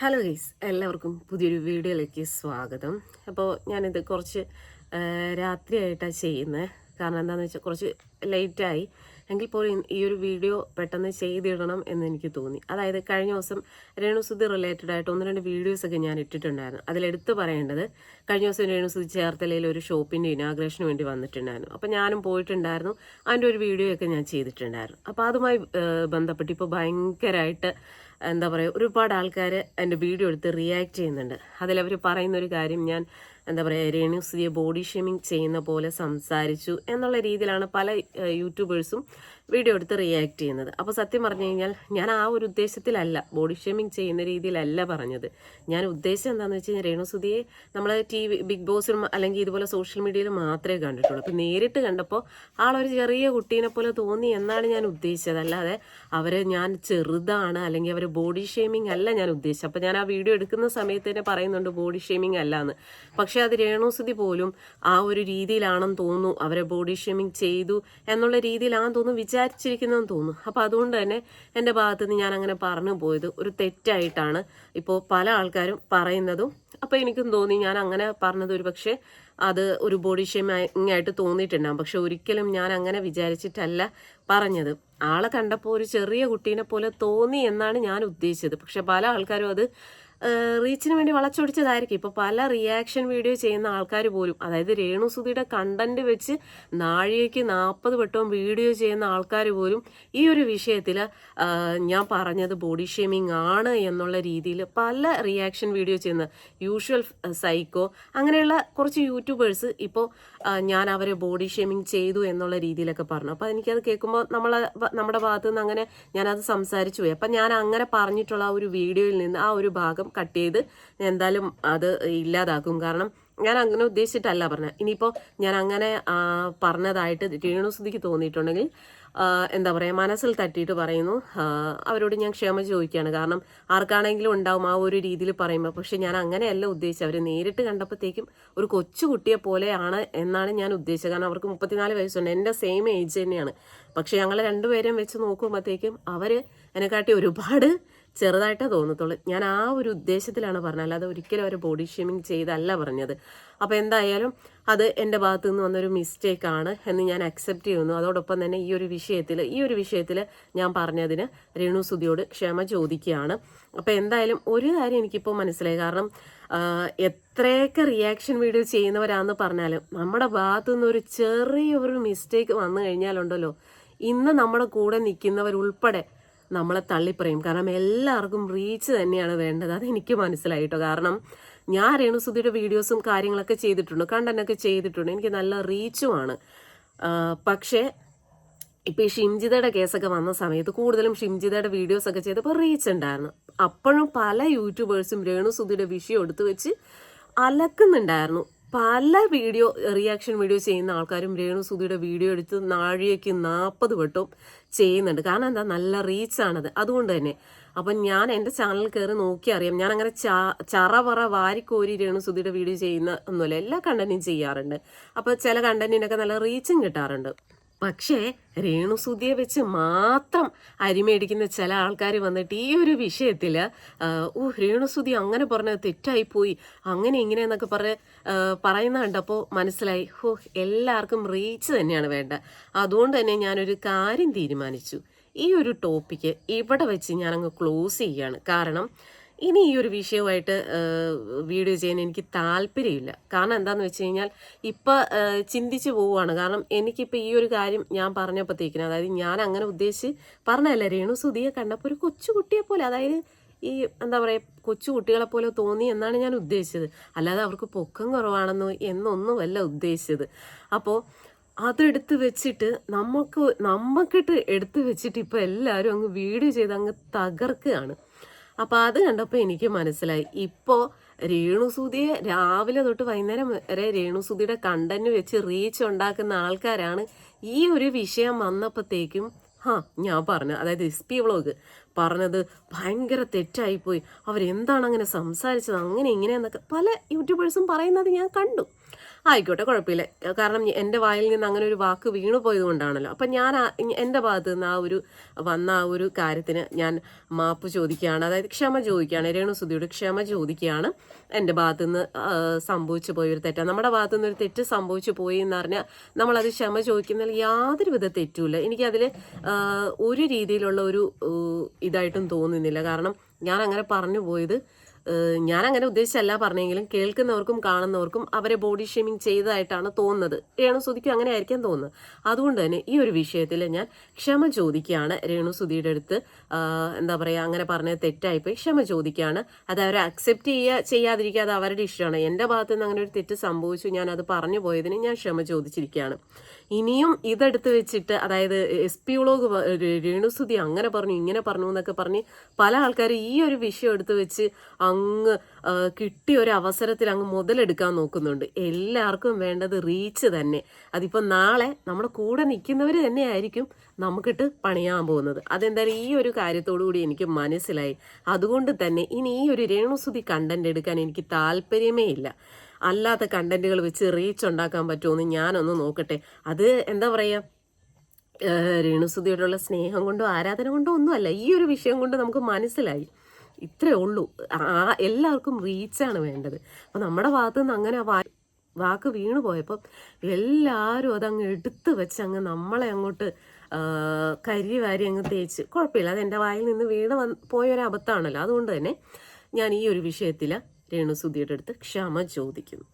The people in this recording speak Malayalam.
ഹലോ ഗൈസ് എല്ലാവർക്കും പുതിയൊരു വീഡിയോയിലേക്ക് സ്വാഗതം. അപ്പോൾ ഞാനിത് കുറച്ച് രാത്രിയായിട്ടാണ് ചെയ്യുന്നത് കാരണം എന്താണെന്ന് വെച്ചാൽ കുറച്ച് ലേറ്റായി. എങ്കിൽ പോലും ഈ ഒരു വീഡിയോ പെട്ടെന്ന് ചെയ്തിടണം എന്ന് എനിക്ക് തോന്നി. അതായത് കഴിഞ്ഞ ദിവസം രേണുസുതി റിലേറ്റഡ് ആയിട്ട് ഒന്ന് രണ്ട് വീഡിയോസൊക്കെ ഞാൻ ഇട്ടിട്ടുണ്ടായിരുന്നു. അതിലെടുത്ത് പറയേണ്ടത് കഴിഞ്ഞ ദിവസം രേണുസുതി ചേർത്തലയിൽ ഒരു ഷോപ്പിന്റെ ഇനാഗ്രേഷന് വേണ്ടി വന്നിട്ടുണ്ടായിരുന്നു. അപ്പോൾ ഞാനും പോയിട്ടുണ്ടായിരുന്നു. അതിന്റെ ഒരു വീഡിയോയൊക്കെ ഞാൻ ചെയ്തിട്ടുണ്ടായിരുന്നു. അപ്പോൾ അതുമായി ബന്ധപ്പെട്ട് ഇപ്പോൾ ഭയങ്കരമായിട്ട് എന്താ പറയുക ഒരുപാട് ആൾക്കാർ എന്റെ വീഡിയോ എടുത്ത് റിയാക്ട് ചെയ്യുന്നുണ്ട്. അതിലവർ പറയുന്നൊരു കാര്യം ഞാൻ എന്താ പറയുക രേണുസുതിയെ ബോഡി ഷേമിങ് ചെയ്യുന്ന പോലെ സംസാരിച്ചു എന്നുള്ള രീതിയിലാണ് പല യൂട്യൂബേഴ്സും വീഡിയോ എടുത്ത് റിയാക്ട് ചെയ്യുന്നത്. അപ്പോൾ സത്യം പറഞ്ഞു കഴിഞ്ഞാൽ ഞാൻ ആ ഒരു ഉദ്ദേശത്തിലല്ല ബോഡി ഷേമിങ് ചെയ്യുന്ന രീതിയിലല്ല പറഞ്ഞത്. ഞാൻ ഉദ്ദേശം എന്താണെന്ന് വെച്ച് കഴിഞ്ഞാൽ രേണുസുതിയെ നമ്മൾ ടി വി ബിഗ് ബോസിലും അല്ലെങ്കിൽ ഇതുപോലെ സോഷ്യൽ മീഡിയയിൽ മാത്രമേ കണ്ടിട്ടുള്ളൂ. അപ്പോൾ നേരിട്ട് കണ്ടപ്പോൾ ആളൊരു ചെറിയ കുട്ടീനെ പോലെ തോന്നി എന്നാണ് ഞാൻ ഉദ്ദേശിച്ചത്. അല്ലാതെ അവരെ ഞാൻ ചെറുതാണ് അല്ലെങ്കിൽ അവർ ബോഡി ഷേമിംഗ് അല്ല ഞാൻ ഉദ്ദേശിച്ചത്. അപ്പോൾ ഞാൻ ആ വീഡിയോ എടുക്കുന്ന സമയത്ത് തന്നെ പറയുന്നുണ്ട് ബോഡി ഷേമിംഗ് അല്ല എന്ന് പക്ഷേ അത് രേണുസുതി പോലും ആ ഒരു രീതിയിലാണെന്ന് തോന്നുന്നു. അവരെ ബോഡി ഷേമിംഗ് ചെയ്തു എന്നുള്ള രീതിയിലാണെന്ന് തോന്നുന്നു വിചാരിച്ചിരിക്കുന്നതെന്ന് തോന്നുന്നു. അപ്പോൾ അതുകൊണ്ട് തന്നെ എന്റെ ഭാഗത്ത് നിന്ന് ഞാൻ അങ്ങനെ പറഞ്ഞു പോയത് ഒരു തെറ്റായിട്ടാണ്. ഇപ്പോൾ പല ആൾക്കാരും പറയുന്നതും അപ്പോൾ എനിക്കും തോന്നി ഞാൻ അങ്ങനെ പറഞ്ഞത് ഒരു പക്ഷേ അത് ഒരു ബോഡി ഷേമിംഗ് ആയിട്ട് തോന്നിയിട്ടുണ്ടാകും പക്ഷെ ഒരിക്കലും ഞാൻ അങ്ങനെ വിചാരിച്ചിട്ടല്ല പറഞ്ഞത്. ആളെ കണ്ടപ്പോൾ ഒരു ചെറിയ കുട്ടീനെ പോലെ തോന്നി എന്നാണ് ഞാൻ ഉദ്ദേശിച്ചത്. പക്ഷെ പല ആൾക്കാരും അത് റീച്ചിന് വേണ്ടി വളച്ചൊടിച്ചതായിരിക്കും ഇപ്പോൾ പല റിയാക്ഷൻ വീഡിയോ ചെയ്യുന്ന ആൾക്കാർ പോലും അതായത് രേണു സുധിയുടെ കണ്ടന്റ് വെച്ച് നാഴികയ്ക്ക് നാൽപ്പത് വട്ടവും വീഡിയോ ചെയ്യുന്ന ആൾക്കാർ പോലും ഈ ഒരു വിഷയത്തിൽ ഞാൻ പറഞ്ഞത് ബോഡി ഷേമിംഗ് ആണ് എന്നുള്ള രീതിയിൽ പല റിയാക്ഷൻ വീഡിയോ ചെയ്യുന്ന യൂഷ്വൽ സൈക്കോ അങ്ങനെയുള്ള കുറച്ച് യൂട്യൂബേഴ്സ് ഇപ്പോൾ ഞാൻ അവരെ ബോഡി ഷേമിംഗ് ചെയ്തു എന്നുള്ള രീതിയിലൊക്കെ പറഞ്ഞു. അപ്പോൾ എനിക്കത് കേൾക്കുമ്പോൾ നമ്മൾ നമ്മുടെ ഭാഗത്തുനിന്ന് അങ്ങനെ ഞാനത് സംസാരിച്ചു പോയി. അപ്പം ഞാൻ അങ്ങനെ പറഞ്ഞിട്ടുള്ള ആ ഒരു വീഡിയോയിൽ നിന്ന് ആ ഒരു ഭാഗം കട്ട് ചെയ്ത് എന്തായാലും അത് ഇല്ലാതാക്കും. കാരണം ഞാൻ അങ്ങനെ ഉദ്ദേശിച്ചിട്ടല്ല പറഞ്ഞത്. ഇനിയിപ്പോൾ ഞാൻ അങ്ങനെ പറഞ്ഞതായിട്ട് രേണുസുതിക്ക് തോന്നിയിട്ടുണ്ടെങ്കിൽ എന്താ പറയുക മനസ്സിൽ തട്ടിയിട്ട് പറയുന്നു. അവരോട് ഞാൻ ക്ഷമ ചോദിക്കുകയാണ്. കാരണം ആർക്കാണെങ്കിലും ഉണ്ടാവും ആ ഒരു രീതിയിൽ പറയുമ്പോൾ. പക്ഷെ ഞാൻ അങ്ങനെയല്ല ഉദ്ദേശിച്ചത്. അവർ നേരിട്ട് കണ്ടപ്പോഴത്തേക്കും ഒരു കൊച്ചുകുട്ടിയെ പോലെയാണ് എന്നാണ് ഞാൻ ഉദ്ദേശിച്ചത്. കാരണം അവർക്ക് മുപ്പത്തിനാല് വയസ്സുണ്ട്. എന്റെ സെയിം ഏജ് തന്നെയാണ്. പക്ഷെ ഞങ്ങൾ രണ്ടുപേരെയും വെച്ച് നോക്കുമ്പോഴത്തേക്കും അവർ എന്നെക്കാട്ടി ഒരുപാട് ചെറുതായിട്ടേ തോന്നത്തുള്ളൂ. ഞാൻ ആ ഒരു ഉദ്ദേശത്തിലാണ് പറഞ്ഞത്. അല്ലാതെ ഒരിക്കലും അവർ ബോഡി ഷേമിങ് ചെയ്തല്ല പറഞ്ഞത്. അപ്പോൾ എന്തായാലും അത് എന്റെ ഭാഗത്തു നിന്ന് വന്നൊരു മിസ്റ്റേക്ക് ആണ് എന്ന് ഞാൻ അക്സെപ്റ്റ് ചെയ്യുന്നു. അതോടൊപ്പം തന്നെ ഈ ഒരു വിഷയത്തിൽ ഈ ഒരു വിഷയത്തിൽ ഞാൻ പറഞ്ഞതിന് രേണു സുധിയോട് ക്ഷമ ചോദിക്കുകയാണ്. അപ്പോൾ എന്തായാലും ഒരു കാര്യം എനിക്കിപ്പോൾ മനസ്സിലായി. കാരണം എത്രയൊക്കെ റിയാക്ഷൻ വീഡിയോ ചെയ്യുന്നവരാന്ന് പറഞ്ഞാലും നമ്മുടെ ഭാഗത്തു നിന്ന് ഒരു മിസ്റ്റേക്ക് വന്നു കഴിഞ്ഞാലുണ്ടല്ലോ ഇന്ന് നമ്മുടെ കൂടെ നിൽക്കുന്നവരുൾപ്പെടെ നമ്മളെ തള്ളിപ്പറയും. കാരണം എല്ലാവർക്കും റീച്ച് തന്നെയാണ് വേണ്ടത്. അതെനിക്ക് മനസ്സിലായിട്ടോ കാരണം ഞാൻ രേണുസുധിയുടെ വീഡിയോസും കാര്യങ്ങളൊക്കെ ചെയ്തിട്ടുണ്ട്. കണ്ടനൊക്കെ ചെയ്തിട്ടുണ്ട്. എനിക്ക് നല്ല റീച്ചുമാണ് പക്ഷേ ഇപ്പം ഈ ഷിംജിതയുടെ കേസൊക്കെ വന്ന സമയത്ത് കൂടുതലും ഷിംജിതയുടെ വീഡിയോസൊക്കെ ചെയ്തപ്പോൾ റീച്ച് ഉണ്ടായിരുന്നു. അപ്പോഴും പല യൂട്യൂബേഴ്സും രേണുസുധിയുടെ വിഷയം എടുത്തു വെച്ച് അലക്കുന്നുണ്ടായിരുന്നു. പല വീഡിയോ റിയാക്ഷൻ വീഡിയോ ചെയ്യുന്ന ആൾക്കാരും രേണു സുധിയുടെ വീഡിയോ എടുത്ത് നാഴികയ്ക്ക് നാൽപ്പത് വട്ടവും ചെയ്യുന്നുണ്ട്. കാരണം എന്താ? നല്ല റീച്ചാണത് അതുകൊണ്ട് തന്നെ. അപ്പം ഞാൻ എന്റെ ചാനൽ കയറി നോക്കി അറിയാം. ഞാൻ അങ്ങനെ ചാ ചറ പറ വാരിക്കോരി രേണുസുധിയുടെ വീഡിയോ ചെയ്യുന്ന ഒന്നുമില്ല. എല്ലാ കണ്ടന്റും ചെയ്യാറുണ്ട്. അപ്പോൾ ചില കണ്ടന്റിനൊക്കെ നല്ല റീച്ചും കിട്ടാറുണ്ട്. പക്ഷേ രേണുസുതിയെ വെച്ച് മാത്രം അരിമേടിക്കുന്ന ചില ആൾക്കാർ വന്നിട്ട് ഈ ഒരു വിഷയത്തിൽ ഓ രേണുസുതി അങ്ങനെ പറഞ്ഞത് തെറ്റായിപ്പോയി. അങ്ങനെ ഇങ്ങനെ എന്നൊക്കെ പറഞ്ഞ് പറയുന്ന മനസ്സിലായി ഹോ എല്ലാവർക്കും റീച്ച് തന്നെയാണ് വേണ്ട. അതുകൊണ്ട് തന്നെ ഞാനൊരു കാര്യം തീരുമാനിച്ചു. ഈ ഒരു ടോപ്പിക്ക് ഇവിടെ വെച്ച് ഞാനങ്ങ് ക്ലോസ് ചെയ്യുകയാണ് കാരണം ഇനി ഈ ഒരു വിഷയവുമായിട്ട് വീഡിയോ ചെയ്യാൻ എനിക്ക് താല്പര്യമില്ല. കാരണം എന്താണെന്ന് വെച്ച് കഴിഞ്ഞാൽ ഇപ്പം ചിന്തിച്ച് പോവുകയാണ് കാരണം എനിക്കിപ്പോൾ ഈ ഒരു കാര്യം ഞാൻ പറഞ്ഞപ്പോഴത്തേക്കിനും അതായത് ഞാൻ അങ്ങനെ ഉദ്ദേശിച്ച് പറഞ്ഞതല്ല രേണു സുധിയെ കണ്ടപ്പോൾ ഒരു കൊച്ചുകുട്ടിയെ പോലെ അതായത് ഈ എന്താ പറയുക കൊച്ചു കുട്ടികളെ പോലെ തോന്നി എന്നാണ് ഞാൻ ഉദ്ദേശിച്ചത്. അല്ലാതെ അവർക്ക് പൊക്കം കുറവാണെന്നോ എന്നൊന്നുമല്ല ഉദ്ദേശിച്ചത്. അപ്പോൾ അതെടുത്ത് വെച്ചിട്ട് നമുക്ക് നമുക്കിട്ട് എടുത്ത് വെച്ചിട്ട് ഇപ്പോൾ എല്ലാവരും അങ്ങ് വീഡിയോ ചെയ്ത് അങ്ങ് തകർക്കുകയാണ്. അപ്പോൾ അത് കണ്ടപ്പോൾ എനിക്ക് മനസ്സിലായി. ഇപ്പോൾ രേണുസൂതിയെ രാവിലെ തൊട്ട് വൈകുന്നേരം വരെ രേണുസൂതിയുടെ കണ്ടന്റ് വെച്ച് റീച്ച് ഉണ്ടാക്കുന്ന ആൾക്കാരാണ്. ഈ ഒരു വിഷയം വന്നപ്പോഴത്തേക്കും ഹാ ഞാൻ പറഞ്ഞു അതായത് എസ് പി വ്ളോഗ് പറഞ്ഞത് ഭയങ്കര തെറ്റായിപ്പോയി. അവരെന്താണ് അങ്ങനെ സംസാരിച്ചത്? അങ്ങനെ ഇങ്ങനെ എന്നൊക്കെ പല യൂട്യൂബേഴ്സും പറയുന്നത് ഞാൻ കണ്ടു. ആയിക്കോട്ടെ കുഴപ്പമില്ല. കാരണം എന്റെ വായിൽ നിന്ന് അങ്ങനെ ഒരു വാക്ക് വീണു പോയത് കൊണ്ടാണല്ലോ അപ്പം ഞാൻ എന്റെ ഭാഗത്ത് നിന്ന് ആ ഒരു വന്ന ആ ഒരു കാര്യത്തിന് ഞാൻ മാപ്പ് ചോദിക്കുകയാണ്. അതായത് ക്ഷമ ചോദിക്കുകയാണ്. രേണുസുതിയോട് ക്ഷമ ചോദിക്കുകയാണ്. എന്റെ ഭാഗത്തു നിന്ന് സംഭവിച്ചു പോയ ഒരു തെറ്റാണ് നമ്മുടെ ഭാഗത്തു നിന്ന് ഒരു തെറ്റ് സംഭവിച്ചു പോയി എന്ന് പറഞ്ഞാൽ നമ്മളത് ക്ഷമ ചോദിക്കുന്നതിൽ യാതൊരു വിധ തെറ്റുമില്ല. എനിക്കതിൽ ഒരു രീതിയിലുള്ള ഒരു ഇതായിട്ടും തോന്നുന്നില്ല. കാരണം ഞാൻ അങ്ങനെ പറഞ്ഞു പോയത് ഞാൻ അങ്ങനെ ഉദ്ദേശിച്ചല്ല പറഞ്ഞെങ്കിലും കേൾക്കുന്നവർക്കും കാണുന്നവർക്കും അവരെ ബോഡി ഷേമിങ് ചെയ്തതായിട്ടാണ് തോന്നുന്നത്. രേണുസുതിക്കും അങ്ങനെ ആയിരിക്കാൻ തോന്നുന്നത്. അതുകൊണ്ട് തന്നെ ഈ ഒരു വിഷയത്തിൽ ഞാൻ ക്ഷമ ചോദിക്കുകയാണ് രേണുസുതിയുടെ അടുത്ത്. എന്താ പറയുക അങ്ങനെ പറഞ്ഞത് തെറ്റായിപ്പോയി. ക്ഷമ ചോദിക്കുകയാണ്. അത് അവരെ അക്സെപ്റ്റ് ചെയ്യുക ചെയ്യാതിരിക്കുക അത് അവരുടെ ഇഷ്ടമാണ്. എന്റെ ഭാഗത്തു നിന്ന് അങ്ങനെ ഒരു തെറ്റ് സംഭവിച്ചു ഞാൻ അത് പറഞ്ഞു പോയതിന് ഞാൻ ക്ഷമ ചോദിച്ചിരിക്കുകയാണ്. ഇനിയും ഇതെടുത്ത് വെച്ചിട്ട് അതായത് എസ് പി ഉളോഗ് രേണുസുതി അങ്ങനെ പറഞ്ഞു ഇങ്ങനെ പറഞ്ഞു എന്നൊക്കെ പറഞ്ഞ് പല ആൾക്കാരും ഈ ഒരു വിഷയം എടുത്ത് വെച്ച് അങ്ങ് കിട്ടിയ ഒരു അവസരത്തിൽ അങ്ങ് മുതലെടുക്കാൻ നോക്കുന്നുണ്ട്. എല്ലാവർക്കും വേണ്ടത് റീച്ച് തന്നെ. അതിപ്പോൾ നാളെ നമ്മുടെ കൂടെ നിൽക്കുന്നവർ തന്നെയായിരിക്കും നമുക്കിട്ട് പണിയാൻ പോകുന്നത്. അതെന്തായാലും ഈ ഒരു കാര്യത്തോടു കൂടി എനിക്ക് മനസ്സിലായി. അതുകൊണ്ട് തന്നെ ഇനി ഈ ഒരു രേണുസുതി കണ്ടന്റ് എടുക്കാൻ എനിക്ക് താല്പര്യമേ ഇല്ല. അല്ലാത്ത കണ്ടന്റുകൾ വെച്ച് റീച്ച് ഉണ്ടാക്കാൻ പറ്റുമോ ഞാനൊന്ന് നോക്കട്ടെ. അത് എന്താ പറയുക രേണുസുതിയോടുള്ള സ്നേഹം കൊണ്ടോ ആരാധന കൊണ്ടോ ഒന്നുമല്ല. ഈ ഒരു വിഷയം കൊണ്ട് നമുക്ക് മനസ്സിലായി. ഇത്രേ ഉള്ളൂ. ആ എല്ലാവർക്കും റീച്ചാണ് വേണ്ടത്. അപ്പം നമ്മുടെ ഭാഗത്തു നിന്ന് അങ്ങനെ വാ വാക്ക് വീണു പോയപ്പം എല്ലാവരും അതങ്ങ് എടുത്ത് വെച്ച് അങ്ങ് നമ്മളെ അങ്ങോട്ട് കരി വാരി അങ്ങ് തേച്ച്. കുഴപ്പമില്ല. അത് എന്റെ വായിൽ നിന്ന് വീണ് വന്ന് പോയൊരു അബദ്ധമാണല്ലോ. അതുകൊണ്ട് തന്നെ ഞാൻ ഈ ഒരു വിഷയത്തിൽ രേണുസുദ്ധിയുടെ അടുത്ത് ക്ഷമ ചോദിക്കുന്നു.